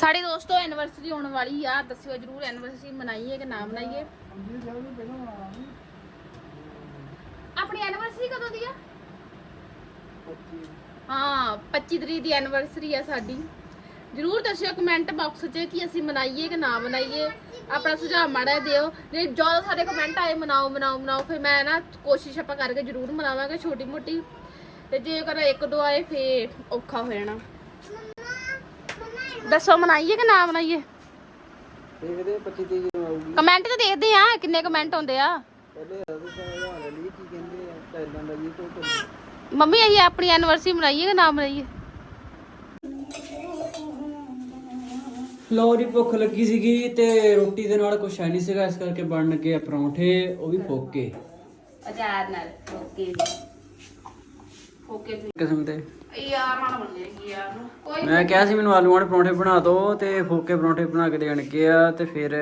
ਸਾਡੀ ਦੋਸਤੋ ਐਨੀਵਰਸਰੀ ਆਉਣ ਵਾਲੀ ਆ ਦੱਸਿਓ ਜਰੂਰ ਐਨੀਵਰਸਰੀ ਮਨਾਈਏ ਕਿ ਨਾ ਮਨਾਈਏ? ਆਪਣੀ ਐਨੀਵਰਸਰੀ ਕਦੋਂ ਦੀ ਆ? ਹਾਂ 25 ਤਰੀਕ ਦੀ ਐਨੀਵਰਸਰੀ ਆ ਸਾਡੀ। ਜਰੂਰ ਦੱਸਿਓ ਕਮੈਂਟ ਬਾਕਸ 'ਚ ਕਿ ਅਸੀਂ ਮਨਾਈਏ ਕਿ ਨਾ ਮਨਾਈਏ। ਆਪਣਾ ਸੁਝਾਅ ਮਾੜਾ ਜਿਹਾ ਦਿਓ। ਜੇ ਜਦੋਂ ਸਾਡੇ ਕਮੈਂਟ ਆਏ ਮਨਾਓ ਮਨਾਓ ਮਨਾਓ ਫਿਰ ਮੈਂ ਨਾ ਕੋਸ਼ਿਸ਼ ਆਪਾਂ ਕਰਕੇ ਜਰੂਰ ਮਨਾਵਾਂਗੇ ਛੋਟੀ ਮੋਟੀ। ਤੇ ਜੇਕਰ ਇੱਕ ਦੋ ਆਏ ਫੇ ਔਖਾ ਹੋ ਜਾਣਾ। ਦੱਸੋ ਮਨਾਈਏ ਕਿ ਨਾ ਮਨਾਈਏ? ਦੇਖਦੇ 25 ਤਰੀਕ ਨੂੰ ਆਊਗੀ। ਕਮੈਂਟ ਤਾਂ ਦੇਖਦੇ ਆ ਕਿੰਨੇ ਕਮੈਂਟ ਆਉਂਦੇ ਆ। ਪਹਿਲੇ ਰਵੀ ਸਾਹਿਬ ਹਾਲ ਲਈ ਕੀ ਕਹਿੰਦੇ ਆ ਟੈਲਾਂ ਦਾ ਜੀ ਕੋਈ ਮੰਮੀ ਅਸੀਂ ਆਪਣੀ ਐਨੀਵਰਸਰੀ ਮਨਾਈਏ ਕਿ ਨਾ ਮਨਾਈਏ? ਲੋ ਜੀ ਭੁੱਖ ਲੱਗੀ ਸੀਗੀ ਤੇ ਰੋਟੀ ਦੇ ਨਾਲ ਕੁਛ ਹੈ ਨਹੀਂ ਸੀਗਾ ਇਸ ਕਰਕੇ ਬਣ ਲੱਗੇ ਆ ਪਰੌਂਠੇ ਉਹ ਵੀ ਫੋਕੇ ਅਚਾਰ ਨਾਲ ਓਕੇ ਓਕੇ ਕਿਸਮ ਦੇ। ਯਾਰ ਮਨ ਬਣ ਯਾਰ ਕੋਈ ਮੈਂ ਕਿਹਾ ਸੀ ਮੈਨੂੰ ਆਲੂ ਵਾਲੇ ਪਰੌਂਠੇ ਬਣਾ ਦਿਓ ਤੇ ਫੋਕੇ ਪਰੌਂਠੇ ਬਣਾ ਕੇ ਦੇਣ ਕੇ ਆ ਤੇ ਫਿਰ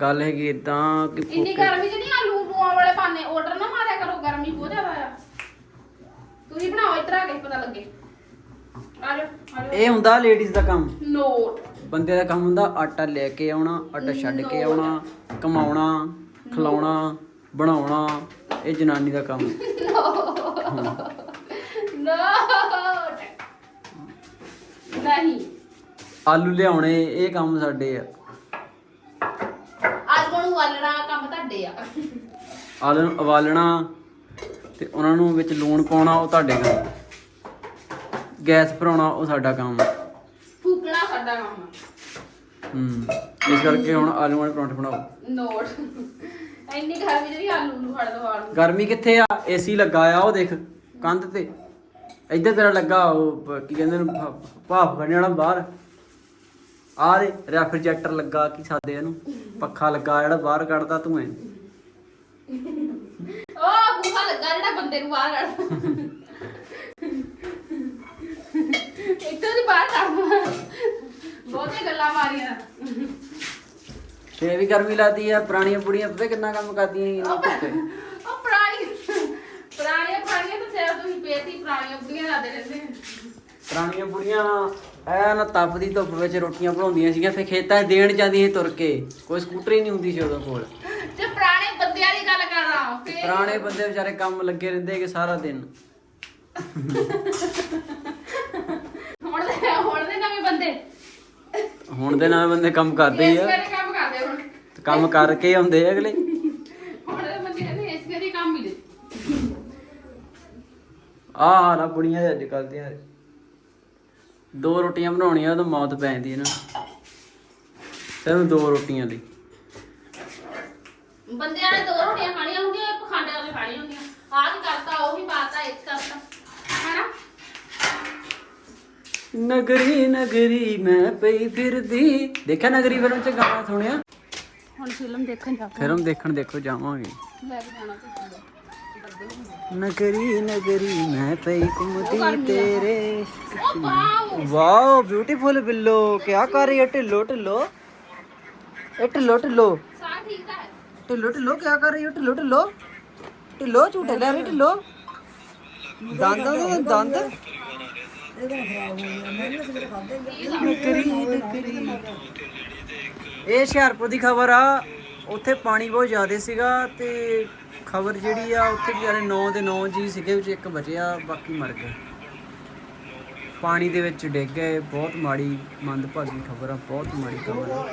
ਗੱਲ ਹੈਗੀ ਇਦਾਂ ਕਿ ਇੰਨੀ ਫੋਕੇ ਗਰਮੀ ਚ ਨਹੀਂ ਆਲੂ ਬੁਆਉਣ ਵਾਲੇ ਪਾਣੇ ਆਰਡਰ ਨਾ ਮਾਰਿਆ ਕਰੋ ਗਰਮੀ ਬਹੁਤ ਜ਼ਿਆਦਾ ਆ। ਤੁਸੀਂ ਬਣਾਓ ਇਧਰ ਆ ਕੇ ਪਤਾ ਲੱਗੇ। ਆ ਜਾਓ ਆ ਜਾਓ। ਇਹ ਹੁੰਦਾ ਲੇਡੀਜ਼ ਦਾ ਕੰਮ। ਨੋਟ ਬੰਦੇ ਦਾ ਕੰਮ ਹੁੰਦਾ ਆਟਾ ਲੈ ਕੇ ਆਉਣਾ ਆਟਾ ਛੱਡ ਕੇ ਆਉਣਾ ਕਮਾਉਣਾ ਖਿਲਾਉਣਾ ਬਣਾਉਣਾ ਇਹ ਜਨਾਨੀ ਦਾ ਕੰਮ। ਨੋਟ ਨਹੀਂ। ਆਲੂ ਲਿਆਉਣੇ ਇਹ ਕੰਮ ਸਾਡੇ ਆ। ਆਲੂ ਨੂੰ ਵਾਲਣਾ ਕੰਮ ਤੁਹਾਡੇ ਆ। ਆਲੂ ਨੂੰ ਉਬਾਲਣਾ ਤੇ ਉਹਨਾਂ ਨੂੰ ਵਿੱਚ ਲੂਣ ਪਾਉਣਾ ਉਹ ਤੁਹਾਡੇ ਕੰਮ। ਗੈਸ ਭਰਾਉਣਾ ਉਹ ਸਾਡਾ ਕੰਮ। ਆ। ਸਾਡਾ ਕੰਮ। ਹੂੰ ਇਸ ਕਰਕੇ ਹੁਣ ਆਲੂ ਵਾਲੇ ਪਰੌਂਠੇ ਬਣਾਓ। ਨੋਟ। ਇੰਨੀ ਗਰਮੀ ਜਿਹੜੀ ਆਲੂ ਨੂੰ ਫੜ ਦੋ ਆਲੂ। ਗਰਮੀ ਕਿੱਥੇ ਆ? ਏਸੀ ਲੱਗਾ ਆ ਉਹ ਦੇਖ ਕੰਧ ਤੇ। ਇੱਧਰ ਤੇਰਾ ਲੱਗਾ ਉਹ ਪ- ਕੀ ਕਹਿੰਦੇ ਨੇ ਭ- ਭਾਫ ਕੱਢਣ ਵਾਲਾ ਬਾਹਰ। ਆ ਦੇ ਰੈਫਰੀਜਰੇਟਰ ਲੱਗਾ ਕੀ ਸਾਦੇ ਇਹਨੂੰ। ਪੱਖਾ ਲੱਗਾ ਜਿਹੜਾ ਬਾਹਰ ਕੱਢਦਾ ਧੂਏ ਉਹ ਗੁਹਾ ਲੱਗਾ ਜਿਹੜਾ ਬੰਦੇ ਨੂੰ ਬਾਹਰ ਕੱਢਦਾ। ਇੱਥੋਂ ਦੀ ਬਾਹਰ ਕੱਢਦਾ ਬਹੁਤੇ ਗੱਲਾਂ ਮਾਰੀਆਂ ਤੇ ਇਹ ਵੀ ਗਰਮੀ ਲੱਗਦੀ ਆ ਪੁਰਾਣੀਆਂ ਬੁੜੀਆਂ ਪਤਾ ਕਿੰਨਾ ਕੰਮ ਕਰਦੀਆਂ ਸੀ ਇਹਨਾਂ ਧੁੱਪੇ ਉਹ ਪੁਰਾਣੀ ਪੁਰਾਣੀਆਂ ਪੁਰਾਣੀਆਂ ਤਾਂ ਸਿਰ ਤੁਸੀਂ ਪੇਤੀ ਪੁਰਾਣੀਆਂ ਬੁੱਢੀਆਂ ਲਾਦੇ ਰਹਿੰਦੇ ਪੁਰਾਣੀਆਂ ਬੁੜੀਆਂ ਐ ਨਾ ਤਪਦੀ ਧੁੱਪ ਵਿੱਚ ਰੋਟੀਆਂ ਬਣਾਉਂਦੀਆਂ ਸੀਗੀਆਂ ਫਿਰ ਖੇਤਾਂ 'ਚ ਦੇਣ ਜਾਂਦੀਆਂ ਸੀ ਤੁਰ ਕੇ। ਕੋਈ ਸਕੂਟਰ ਹੀ ਨਹੀਂ ਹੁੰਦੀ ਸੀ ਉਹਦੇ ਕੋਲ। ਤੇ ਪੁਰਾਣੇ ਬੰਦਿਆਂ ਦੀ ਗੱਲ ਕਰ ਰਹਾ ਫੇਰ ਪੁਰਾਣੇ ਬੰਦੇ ਵਿਚਾਰੇ ਕੰਮ ਲੱਗੇ ਰਹਿੰਦੇ ਕਿ ਸਾਰਾ ਦਿਨ। ਹੁਣ ਬੰਦੇ ਹੁਣ ਦੇ ਨਵੇਂ ਬੰਦੇ ਕੰਮ ਕਰਦੇ ਹੀ ਇਸ ਆ ਕੰਮ ਕਰਦੇ ਹੁਣ। ਤੇ ਕੰਮ ਕਰਕੇ ਆਉਂਦੇ ਆ ਅਗਲੇ। ਹੁਣ ਦੇ ਬੰਦੇ ਕਹਿੰਦੇ ਇਸ ਵਾਲੇ ਕੰਮ ਮਿਲੇ ਆਹ ਹਾਲ ਆ ਬੁੜੀਆਂ ਦੇ ਅੱਜ ਕੱਲ ਦੀਆਂ। ਦੋ ਰੋਟੀਆਂ ਬਣਾਉਣੀਆਂ ਤਾਂ ਮੌਤ ਪੈ ਜਾਂਦੀ ਇਹਨਾਂ ਨੂੰ। ਸਿਰਫ ਦੋ ਰੋਟੀਆਂ ਲਈ। ਬੰਦਿਆਂ ਨੇ ਦੋ ਰੋਟੀਆਂ ਖਾਣੀਆਂ ਹੁੰਦੀਆਂ ਇੱਕ ਖਾਂਡੇ ਵਾਲੇ ਖਾਣੀਆਂ ਹੁੰਦੀਆਂ ਆਹ ਕੀ ਕਰਤਾ ਉਹ ਵੀ ਪਾਤਾ ਇੱਕ ਕਰਤਾ ਹੈਨਾ ਨਗਰੀ ਨਗਰੀ ਮੈਂ ਪਈ ਫਿਰਦੀ। ਦੇਖਿਆ ਨਗਰੀ ਫਿਲਮ ਚ ਗਾਣਾ ਸੁਣਿਆ? ਹੁਣ ਫਿਲਮ ਦੇਖਣ ਜਾ ਫਿਲਮ ਦੇਖਣ ਦੇਖੋ ਜਾਵਾਂਗੇ। ਲੈ ਕੇ ਜਾਣਾ ਤੇ ਨਗਰੀ ਨਗਰੀ ਮੈਂ ਪਈ ਘੁੰਮਦੀ ਤੇਰੇ ਵਾਓ। ਬਿਊਟੀਫੁਲ ਬਿੱਲੋ ਕੀ ਕਰ ਰਹੀ ਹੈ ਢਿੱਲੋ ਢਿੱਲੋ। ਇਹ ਢਿੱਲੋ ਢਿੱਲੋ। ਢਿੱਲੋ ਢਿੱਲੋ ਕੀ ਕਰ ਰਹੀ ਹੋ ਢਿੱਲੋ ਢਿੱਲੋ। ਢਿੱਲੋ ਝੂਟੇ ਲੈ ਰਹੀ ਢਿੱਲੋ। ਦੰਦ ਦੰਦ? ਇਹ ਹੁਸ਼ਿਆਰਪੁਰ ਦੀ ਖਬਰ ਆ। ਉੱਥੇ ਪਾਣੀ ਬਹੁਤ ਜ਼ਿਆਦਾ ਸੀਗਾ ਤੇ ਖਬਰ ਜਿਹੜੀ ਆ ਉੱਥੇ ਵਿਚਾਰੇ 9 ਦੇ 9 ਜੀ ਸੀਗੇ ਵਿੱਚ ਇੱਕ ਬਚਿਆ ਬਾਕੀ ਮਰ ਗਏ। ਪਾਣੀ ਦੇ ਵਿੱਚ ਡਿੱਗ ਗਏ। ਬਹੁਤ ਮਾੜੀ ਮੰਦਭਾਗੀ ਖਬਰ ਆ ਬਹੁਤ ਮਾੜੀ ਖਬਰ ਆ।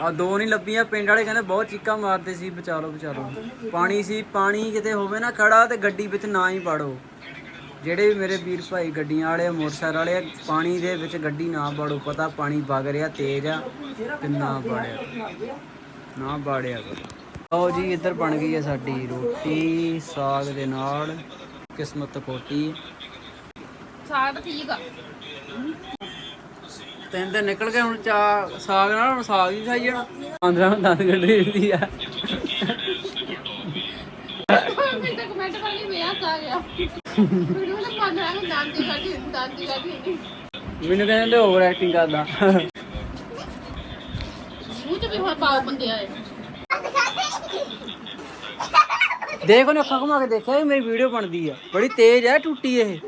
ਆ ਦੋ ਨਹੀਂ ਲੱਭੀਆਂ ਪਿੰਡ ਵਾਲੇ ਕਹਿੰਦੇ ਬਹੁਤ ਚੀਕਾਂ ਮਾਰਦੇ ਸੀ ਬਚਾ ਲਓ ਬਚਾ ਲਓ ਪਾਣੀ ਸੀ ਪਾਣੀ ਕਿਤੇ ਹੋਵੇ ਨਾ ਖੜਾ ਤੇ ਗੱਡੀ ਵਿੱਚ ਨਾ ਹੀ ਪਾੜੋ ਜਿਹੜੇ ਵੀ ਮੇਰੇ ਵੀਰ ਭਾਈ ਗੱਡੀਆਂ ਵਾਲੇ ਮੋਟਰਸਾਈਕਲ ਵਾਲੇ ਪਾਣੀ ਦੇ ਵਿੱਚ ਗੱਡੀ ਨਾ ਬਾੜੋ ਪਤਾ ਪਾਣੀ ਵਗ ਰਿਹਾ ਤੇਜ਼ ਆ ਤੇ ਨਾ ਬਾੜਿਆ। ਨਾ ਬਾੜਿਆ ਲਓ ਜੀ ਇੱਧਰ ਬਣ ਗਈ ਹੈ ਸਾਡੀ ਰੋਟੀ ਸਾਗ ਦੇ ਨਾਲ ਕਿਸਮਤ ਖੋਟੀ ਸਾਗ ਠੀਕ ਆ। ਤਿੰਨ ਦਿਨ ਨਿਕਲ ਗਏ ਹੁਣ ਚਾ ਸਾਗ ਨਾਲ ਹੁਣ ਸਾਗ ਹੀ ਖਾਈ ਜਾਣਾ ਆਂਦਰਾ ਦੰਦ ਰਹੀ ਆ ਮੈਨੂੰ ਤਾਂ ਕਮੈਂਟ ਆ ਗਿਆ। ਪਾਣਾ ਦਾੰਦੀ ਦਾੰਦੀ ਮੈਨੂੰ ਕਹਿੰਦੇ ਓਵਰ ਐਕਟਿੰਗ ਕਰਦਾ ਮੂੰਹ ਚ ਵੀ ਹੁਣ ਪਾਉ ਬੰਦੇ ਆਏ। ਦੇਖ ਉਹਨੇ ਅੱਖਾਂ ਘੁਮਾ ਕੇ ਦੇਖਿਆ ਇਹ ਮੇਰੀ ਵੀਡੀਓ ਬਣਦੀ ਆ। ਬੜੀ ਤੇਜ਼ ਆ ਟੁੱਟੀ ਇਹ।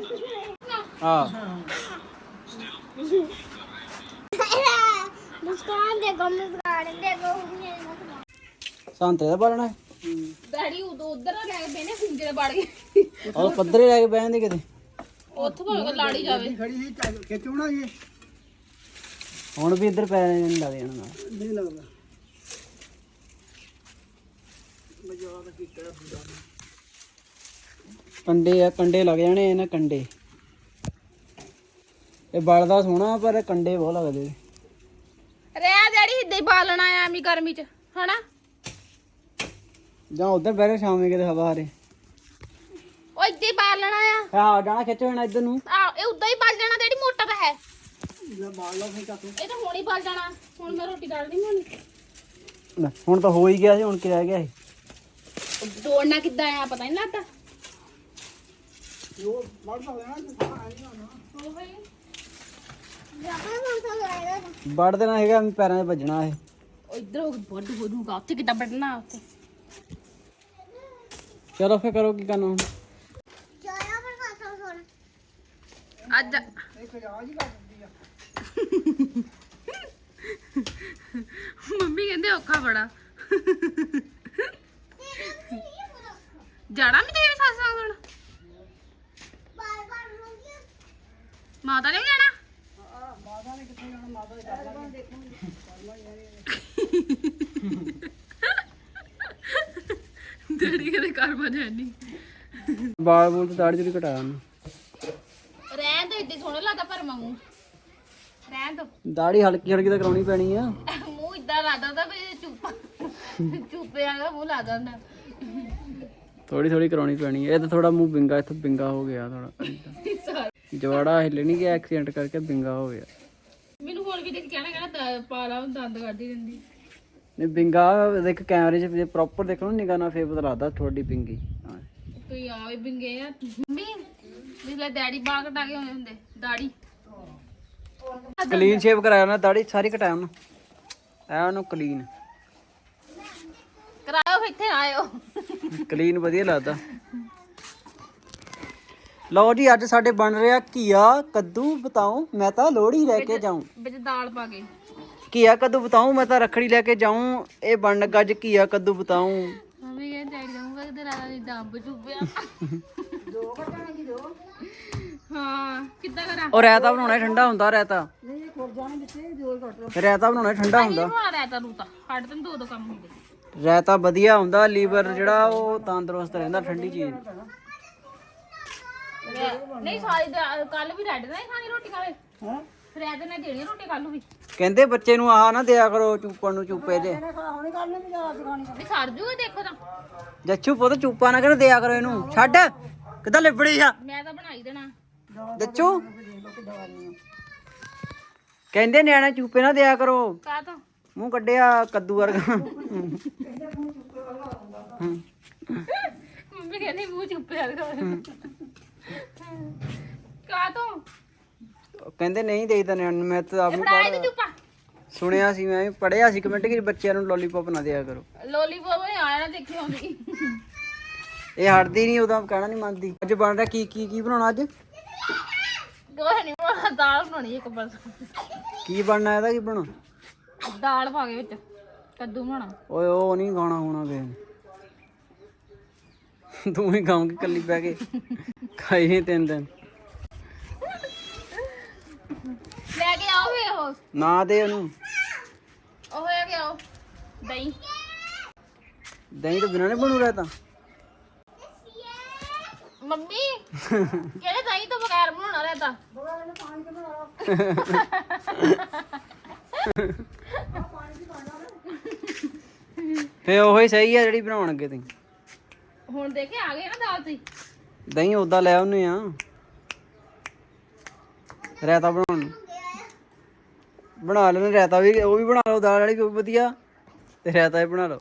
ਹਾਂ। ਮੁਸਕਾਨ ਦੇਖੋ ਮੁਸਕਾਨ ਦੇਖੋ ਸੰਤਰੇ ਦਾ ਬਾਲਣਾ ਡੈਡੀ ਉਦੋਂ ਉਧਰ ਲੈ ਕੇ ਬੈਨੇ ਹੁੰਜੇ ਵੜ ਗਏ। ਉਹ ਪੱਧਰੇ ਲੈ ਕੇ ਬਹਿ ਜਾਂਦੇ ਕਿਤੇ। ਉੱਥੋਂ ਭਾਵੇਂ ਲਾੜੀ ਜਾਵੇ। ਖੜੀ ਸੀ ਚੱਲ ਖਿੱਚਣਾ ਇਹ। ਹੁਣ ਵੀ ਇੱਧਰ ਪੈ ਨਹੀਂ ਲੱਗ ਜਾਣਾ ਨਾਲ। ਨਹੀਂ ਲੱਗਦਾ। ਮਜ਼ਾਕ ਕੀਤਾ ਪੂਰਾ ਕੰਡੇ ਆ ਕੰਡੇ ਲੱਗ ਜਾਣੇ ਇਹਨਾਂ ਕੰਡੇ। ਇਹ ਬਲਦਾ ਸੋਹਣਾ ਪਰ ਕੰਡੇ ਬਹੁਤ ਲੱਗਦੇ। ਰਿਆ ਡੈਡੀ ਹਿੱਦੇ ਹੀ ਬਾਲਣਾ ਆ ਐਵੇਂ ਗਰਮੀ ਚ ਹਨਾ? ਜਾਂ ਉਧਰ ਬਹਿ ਕੇ ਸ਼ਾਮੇ ਕਿਤੇ ਹਵਾ ਹਾਰੇ। ਉਹ ਇੱਦਾਂ ਹੀ ਬਾਲਣਾ ਆ। ਹਾਂ ਜਾਣਾ ਖਿੱਚੋ ਜਾਣਾ ਇੱਧਰ ਨੂੰ। ਆ ਇਹ ਉਦਾਂ ਹੀ ਬਲ ਜਾਣਾ ਡੈਡੀ ਮੋਟਾ ਤਾਂ ਹੈ। ਬਾਲ ਲਾ ਫੇ ਚੱਕ ਇਹ ਤਾਂ ਹੁਣ ਹੀ ਬਲ ਜਾਣਾ। ਹੁਣ ਮੈਂ ਰੋਟੀ ਡਾਲ ਨਹੀਂ ਹੋਣੀ ਲੈ, ਹੁਣ ਤਾਂ ਹੋ ਹੀ ਗਿਆ ਸੀ ਹੁਣ ਕੀ ਰਹਿ ਗਿਆ ਸੀ। ਕਿੱਦਾਂ ਆ ਪਤਾ ਨਹੀਂ ਲੱਗਦਾ। ਉਹ ਵੱਢ ਦੇਣਾ ਹੈਗਾ ਪੈਰਾਂ 'ਚ ਵੱਜਣਾ ਇਹ ਉਹ ਇੱਧਰ ਹੋ ਵੱਡ ਹੋ ਉੱਥੇ ਕਿੱਦਾਂ ਵੱਢਣਾ ਉੱਥੇ। ਚਲੋ ਫੇ ਕਰੋ ਕੀ ਕਰਨਾ ਹੁਣ। ਚਾਇਆ ਪਰ ਖਾਸਾ ਸੋਣ ਅੱਜ ਮੰਮੀ ਕਹਿੰਦੇ ਔਖਾ ਬੜਾ। ਜਾਣਾ ਵੀ ਤੇਰੇ ਸੱਸ ਨਾਲ ਹੁਣ? ਬਾਰ ਬਾਰ ਰੋਗੀ ਮਾਤਾ ਨੇ ਵੀ ਜਾਣਾ? ਮਾਤਾ ਨੇ ਕਿੱਥੇ ਜਾਣਾ ਮਾਤਾ ਦੇ ਕਰਨਾ ਦੇਖੋ ਡੈਡੀ ਕਦੇ ਕਰ ਬਜਾ ਨਹੀਂ ਬਾਲ ਬੂਲ ਤੇ ਦਾੜੀ ਜਿਹੜੀ ਘਟਾ ਉਹਨੂੰ ਰਹਿਣ ਦੋ ਇੱਦਾਂ ਸੋਹਣਾ ਲੱਗਦਾ ਪਰ ਮੂੰਹ ਰਹਿਣ ਦੋ। ਦਾੜੀ ਹਲਕੀ ਹਲਕੀ ਤਾਂ ਕਰਾਉਣੀ ਪੈਣੀ ਆ। ਮੂੰਹ ਇਦਾਂ ਲੱਗਦਾ ਤਾਂ ਵੀ ਚੁੱਪ ਚੁੱਪੇ ਵਾਲਾ ਮੂੰਹ ਲੱਗਦਾ ਹੁੰਦਾ ਥੋੜੀ ਥੋੜੀ ਕਰਾਉਣੀ ਪੈਣੀ ਆ। ਇਹ ਤਾਂ ਥੋੜਾ ਮੂੰਹ ਬਿੰਗਾ ਇੱਥੇ ਬਿੰਗਾ ਹੋ ਗਿਆ ਥੋੜਾ ਜਵਾੜਾ ਹਿੱਲ ਨਹੀਂ ਗਿਆ ਐਕਸੀਡੈਂਟ ਕਰਕੇ ਬਿੰਗਾ ਹੋ ਗਿਆ। ਮੈਨੂੰ ਹੋਰ ਵੀ ਦੇਖ ਕਹਿਣਾ ਕਹਿਣਾ ਪਾਲਾ ਦੰਦ ਕੱਢਦੀ ਰਹਿੰਦੀ ਨਹੀਂ ਬਿੰਗਾ ਦੇਖ ਕੈਮਰੇ 'ਚ ਜੇ ਪ੍ਰੋਪਰ ਦੇਖੋ ਨਾ ਨਿਗਾਹ ਨਾਲ ਫੇਰ ਲੱਗਦਾ ਥੋੜੀ ਬਿੰਗੀ ਹਾਂ। ਤੁਸੀਂ ਆਵੇ ਬਿੰਗੇ ਆ। ਮੰਮੀ ਜਿਸਲੇ ਡੈਡੀ ਬਾਲ ਕਟਾ ਕੇ ਹੋਏ ਹੁੰਦੇ ਦਾੜੀ। ਕਲੀਨ ਸ਼ੇਵ ਕਰਾਇਆ ਨਾ ਦਾੜੀ ਸਾਰੀ ਕਟਾਇਆ ਉਹਨੂੰ। ਐ ਉਹਨੂੰ ਕਲੀਨ ਕਰਾਇਓ ਫਿਰ ਇੱਥੇ ਆਇਓ। ਕਲੀਨ ਵਧੀਆ ਲੱਗਦਾ। ਲਓ ਜੀ ਅੱਜ ਸਾਡੇ ਬਣ ਰਿਹਾ ਘੀਆ। ਕੱਦੂ ਬਤਾਉ ਮੈਂ ਤਾਂ ਲੋਹੜੀ ਲੈ ਕੇ ਜਾਉਂ ਵਿੱਚ ਦਾਲ ਪਾ ਕੇ। ਘੀਆ ਕੱਦੂ ਬਤਾਉ ਮੈਂ ਤਾਂ ਰੱਖੜੀ ਲੈ ਕੇ ਜਾਉਂ ਇਹ ਬਣ ਲੱਗਾ ਅੱਜ ਘੀਆ ਕੱਦੂ ਬਤਾਉ ਮੰਮੀ ਕਹਿੰਦੇ ਡੈਡੀ ਜਾਊਂਗਾ ਕਿਤੇ ਰਾਤ ਦੀ ਦੰਬ ਚੁੱਪਿਆ ਹਾਂ ਕਿੱਦਾਂ ਕਰਾਂ? ਉਹ ਰਾਇਤਾ ਬਣਾਉਣਾ ਠੰਡਾ ਹੁੰਦਾ ਰਾਇਤਾ। ਰਾਇਤਾ ਬਣਾਉਣਾ ਠੰਡਾ ਹੁੰਦਾ। ਬਣਾ ਰਿਹਾ ਤਾਂ ਰੂਤਾ ਸਾਡੇ ਤੋਂ ਦੋ ਦੋ ਕੰਮ ਹੁੰਦੇ। ਰਾਇਤਾ ਵਧੀਆ ਹੁੰਦਾ ਲੀਵਰ ਜਿਹੜਾ ਉਹ ਤੰਦਰੁਸਤ ਰਹਿੰਦਾ ਠੰਡੀ ਚੀਜ਼। ਨਹੀਂ ਸਾਰੀ ਕੱਲ ਵੀ ਰੈਡ ਨਹੀਂ ਖਾਣੀ ਰੋਟੀ ਖਾਵੇ ਹਾਂ? ਰੈਡ ਨੇ ਦੇਣੀ ਆ ਰੋਟੀ ਕੱਲ ਵੀ। ਕਹਿੰਦੇ ਬੱਚੇ ਨੂੰ ਆਹ ਨਾ ਦਿਆ ਕਰੋ ਚੂਪਣ ਨੂੰ ਚੂਪੇ ਦੇ। ਨਹੀਂ ਸੜ ਜੂਗਾ ਦੇਖੋ ਤਾਂ। ਜੱਛੂ ਪੁੱਤ ਚੂਪਾ ਨਾ ਕਰ ਦਿਆ ਕਰੋ ਇਹਨੂੰ। ਛੱਡ ਕਿੱਦਾਂ ਲਿਬੜੀ ਆ? ਮੈਂ ਤਾਂ ਬਣਾਈ ਦੇਣਾ। ਜੱਚੂ ਕਹਿੰਦੇ ਨਿਆਣੇ ਚੂਪੇ ਨਾ ਦਿਆ ਕਰੋ। ਕਾ ਤਾਂ ਮੂੰਹ ਕੱਢਿਆ ਕੱਦੂ ਵਰਗਾ। ਮੰਮੀ ਕਹਿੰਦੀ ਮੂੰਹ ਚੁੱਪੇ ਆ ਕਾ ਤੋਂ ਕਹਿੰਦੇ ਨਹੀਂ ਦੇਈਦਾ ਨਿਆਣੇ ਨੂੰ, ਮੈਂ ਤਾਂ ਆਪ ਇਹ ਨਹੀਂ ਫੜਾਈ ਤੇ ਪੜ੍ਹਦਾ ਚੁੱਪਾ। ਸੁਣਿਆ ਸੀ ਮੈਂ ਵੀ ਪੜਿਆ ਸੀ ਕਮੈਂਟ ਕਿ ਬੱਚਿਆਂ ਨੂੰ ਲੋਲੀਪੌਪ ਨਾ ਦਿਆ ਕਰੋ। ਲੋਲੀਪੌਪ ਨੇ ਆਇਆ ਨਾ ਦੇਖੀ ਹੁੰਦੀ ਇਹ ਹਟਦੀ ਨਹੀਂ ਉਦੋਂ ਕਹਿਣਾ ਨਹੀਂ ਮੰਨਦੀ। ਅੱਜ ਬਣ ਰਿਹਾ ਕੀ ਕੀ ਕੀ ਬਣਾਉਣਾ ਅੱਜ? ਕੋਈ ਨਹੀਂ ਬਣਾਉਣਾ ਦਾਲ ਬਣਾਉਣੀ ਇੱਕ ਬਸ ਕੀ। ਬਣਨਾ ਇਹਦਾ ਕੀ ਬਣੋ? ਦਾਲ ਪਾ ਕੇ ਵਿੱਚ ਕੱਦੂ ਬਣਾਉਣਾ। ਓਏ ਉਹ ਨਹੀਂ ਗਾਣਾ ਹੋਣਾ ਵੇ ਤੂੰ ਹੀ ਖਾਉਂਗੀ ਕੱਲੀ ਬਹਿ ਕੇ। ਖਾਈ ਨਹੀਂ ਤਿੰਨ ਦਿਨ ਲੈ ਕੇ ਆਓ ਵੇ ਉਹ ਨਾ ਦੇ ਉਹਨੂੰ। ਉਹ ਲੈ ਕੇ ਆਓ ਦਹੀਂ। ਦਹੀਂ ਤੋਂ ਬਿਨਾਂ ਨਹੀਂ ਬਣੂ ਰਿਹਾ ਤਾਂ। ਮੰਮੀ [laughs] ਕਿਹੜੇ ਦਹੀਂ ਤੋਂ ਬਗੈਰ ਬਣਾਉਣਾ ਰਹਿ ਤਾਂ? ਫੇ ਉਹੀ ਸਹੀ ਆ ਜਿਹੜੀ ਬਣਾਉਣਗੇ ਤੁਸੀਂ। ਹੁਣ ਦੇਖੇ ਆ ਗਏ ਨਾ ਦਾਲ ਤੇ ਦਹੀਂ ਉਦਾਂ ਲੈ ਆਉਨੇ ਆ। ਰਾਇਤਾ ਬਣਾਉਣ ਨੂੰ। ਬਣਾ ਲੈਣੇ ਰਾਇਤਾ ਵੀ ਉਹ ਵੀ ਬਣਾ ਲਓ ਦਾਲ ਵਾਲੀ ਵੀ ਵਧੀਆ। ਤੇ ਰਾਇਤਾ ਵੀ ਬਣਾ ਲਓ।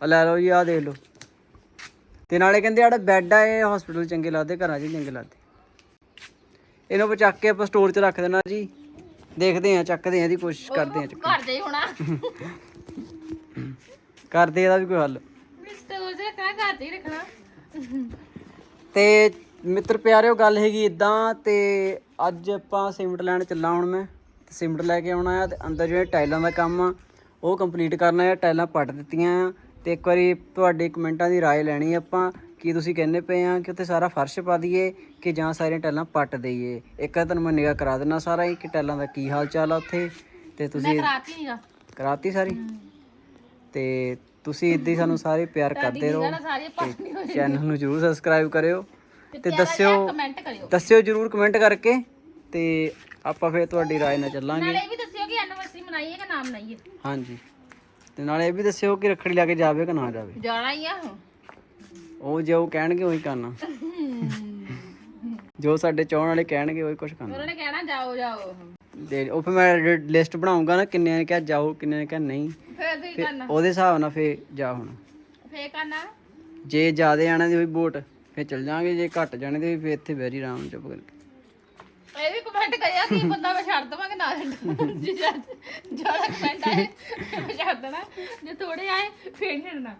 ਆ ਲੈ ਲਓ ਜੀ ਆ ਦੇਖ ਲਓ। ਤੇ ਨਾਲੇ ਕਹਿੰਦੇ ਆੜਾ ਬੈੱਡ ਆ ਇਹ ਹਸਪੀਟਲ ਚੰਗੇ ਲੱਗਦੇ ਘਰਾਂ 'ਚ ਚੰਗੇ ਲੱਗਦੇ। ਇਹਨੂੰ ਆਪਾਂ ਚੱਕ ਕੇ ਆਪਾਂ ਸਟੋਰ 'ਚ ਰੱਖ ਦੇਣਾ ਜੀ। ਦੇਖਦੇ ਆ ਚੱਕਦੇ ਆ ਇਹਦੀ ਕੋਸ਼ਿਸ਼ ਕਰਦੇ ਆ ਚੱਕ ਘਰ ਦੇ ਹੋਣਾ। ਕਰਦੇ ਇਹਦਾ ਵੀ ਕੋਈ ਹੱਲ। ਘਰ ਹੀ ਰੱਖਣਾ। ਤੇ ਮਿੱਤਰ ਪਿਆਰਿਓ ਗੱਲ ਹੈਗੀ ਇਦਾਂ ਤੇ ਅੱਜ ਆਪਾਂ ਸਿਮਟ ਲੈਣ ਚੱਲਾਂ ਹੁਣ ਮੈਂ ਤੇ ਸਿਮਟ ਲੈ ਕੇ ਆਉਣਾ ਆ ਤੇ ਅੰਦਰ ਜਿਹੜੇ ਟਾਈਲਾਂ ਦਾ ਕੰਮ ਆ ਉਹ ਕੰਪਲੀਟ ਕਰਨਾ ਆ ਟਾਈਲਾਂ ਪੱਟ ਦਿੱਤੀਆਂ ਆ ਤੇ ਇੱਕ ਵਾਰੀ ਤੁਹਾਡੇ ਕਮੈਂਟਾਂ ਦੀ رائے ਲੈਣੀ ਆ ਆਪਾਂ ਕੀ ਤੁਸੀਂ ਕਹਿੰਦੇ ਪਏ ਆ ਕਿ ਉੱਥੇ ਸਾਰਾ ਫਰਸ਼ ਪਾ ਦਈਏ ਕਿ ਜਾਂ ਸਾਰੀਆਂ ਟਾਈਲਾਂ ਪੱਟ ਦਈਏ ਇੱਕ ਵਾਰ ਤੁਹਾਨੂੰ ਮੈਂ ਨਿਗਾਹ ਕਰਾ ਦੇਣਾ ਸਾਰਾ ਹੀ ਕਿ ਟਾਈਲਾਂ ਦਾ ਕੀ ਹਾਲ ਚਾਲ ਆ ਉੱਥੇ ਤੇ ਤੁਸੀਂ ਰਾਤੀ ਨੀਗਾ ਕਰਾਤੀ ਸਾਰੀ ਤੇ ਤੁਸੀਂ ਇੱਦਾਂ ਹੀ ਸਾਨੂੰ ਸਾਰੇ ਪਿਆਰ ਕਰਦੇ ਰਹੋ ਨਾ ਸਾਰੀ ਪਾਣੀ ਹੋ ਚੈਨਲ ਨੂੰ ਜਰੂਰ ਸਬਸਕ੍ਰਾਈਬ ਕਰਿਓ ਤੇ ਦੱਸਿਓ ਕਮੈਂਟ ਕਰਿਓ ਦੱਸਿਓ ਜਰੂਰ ਕਮੈਂਟ ਕਰਕੇ ਤੇ ਆਪਾਂ ਫੇਰ ਤੁਹਾਡੀ ਰਾਏ ਨਾਲ ਚੱਲਾਂਗੇ। ਨਾਲੇ ਇਹ ਵੀ ਦੱਸਿਓ ਕਿ ਐਨਵਰਸਰੀ ਮਨਾਈਏ ਕਿ ਨਾ ਮਨਾਈਏ? ਹਾਂਜੀ। ਤੇ ਨਾਲੇ ਇਹ ਵੀ ਦੱਸਿਓ ਕਿ ਰੱਖੜੀ ਲਾ ਕੇ ਜਾਵੇ ਕਿ ਨਾ ਜਾਵੇ। ਜਾਣਾ ਹੀ ਆ ਉਹ ਜੇ ਕਹਿਣਗੇ ਉਹੀ ਕਰਨਾ। ਜੋ ਸਾਡੇ ਚਾਹਣ ਵਾਲੇ ਕਹਿਣਗੇ ਉਹੀ ਕੁਝ ਕਰਨਾ। ਉਹਨਾਂ ਕਹਿਣਾ ਜਾਓ ਜਾਓ। ਤੇ ਉਹ ਫਿਰ ਮੈਂ ਲਿਸਟ ਬਣਾਉਂਗਾ ਨਾ ਕਿੰਨਿਆਂ ਨੇ ਕਿਹਾ ਜਾਓ ਕਿੰਨਿਆਂ ਨੇ ਕਿਹਾ ਨਹੀਂ। ਫੇਰ ਤੁਸੀਂ ਕਰਨਾ। ਉਹਦੇ ਹਿਸਾਬ ਨਾਲ ਫੇਰ ਜਾ ਹੁਣ। ਫੇਰ ਕਰਨਾ। ਜੇ ਜ਼ਿਆਦਾ ਆਣਾ ਦੀ ਹੋਈ ਵੋਟ ਫੇਰ ਚੱਲ ਜਾਾਂਗੇ। ਜੇ ਘੱਟ ਜਾਣੇ ਤੇ ਫੇਰ ਇੱਥੇ ਬਹਿਰੀ ਆਰਾਮ ਚੁੱਪ ਕਰਕੇ। ਇਹ ਵੀ ਕਮੈਂਟ ਕਰਿਆ ਕਿ ਬੰਦਾ ਮੈਂ ਛੱਡ ਦਵਾਂ ਨਾ ਛੱਡਾਂ ਕਮੈਂਟ ਆਏ, ਮੈਂ ਛੱਡ ਦੇਣਾ। ਜੇ ਥੋੜੇ ਆਏ, ਫੇਰ ਛੱਡਣਾ